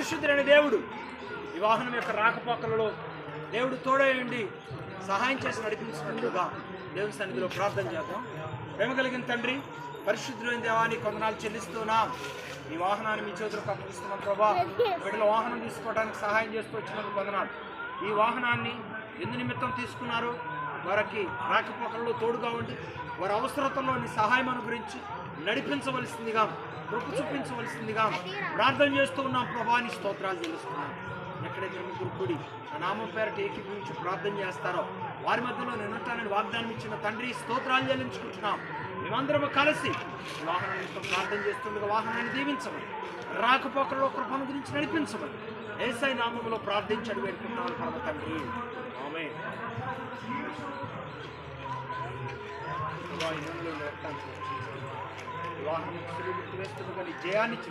పరిశుద్ధులైన దేవుడు ఈ వాహనం యొక్క రాకపోకలలో దేవుడు తోడయండి సహాయం చేసి నడిపించినట్లుగా దేవుని సన్నిధిలో ప్రార్థన చేద్దాం. ప్రేమ కలిగిన తండ్రి పరిశుద్ధులైన దేవాన్ని కొందనాలు చెల్లిస్తున్నా ఈ వాహనాన్ని మీ చేతులకు అప్పగిస్తున్నాం ప్రభా. బిడ్డల వాహనం తీసుకోవడానికి సహాయం చేస్తూ వచ్చినందుకు కొందనాలు. ఈ వాహనాన్ని ఎందు నిమిత్తం తీసుకున్నారు? వారికి రాకపోకల్లో తోడుగా ఉండి వారి అవసరతలోని సహాయం అనుగురించి నడిపించవలసిందిగా కృప చూపించవలసిందిగా ప్రార్థన చేస్తూ ఉన్నాం. ప్రభాని స్తోత్రాలు తెలుస్తున్నాం ఎక్కడైతే ముగ్గురు కూడి ఆ నామం పేరట ఏకీభవించి ప్రార్థన చేస్తారో వారి మధ్యలో నేను ఉంటానని వాగ్దానం ఇచ్చిన తండ్రి స్తోత్రాలు చెల్లించుకుంటున్నాం. మేమందరము కలిసి వాహనం యొక్క ప్రార్థన చేస్తుండగా వాహనాన్ని దీవించమని రాకపోకల్లో కృపను గురించి నడిపించమని ఏసై నామంలో ప్రార్థించడం వేడుకుంటున్నాను పరమ తండ్రి. ఆమె వివాహం సులువు వేస్తుండగా నీ జయాన్ని ఇచ్చి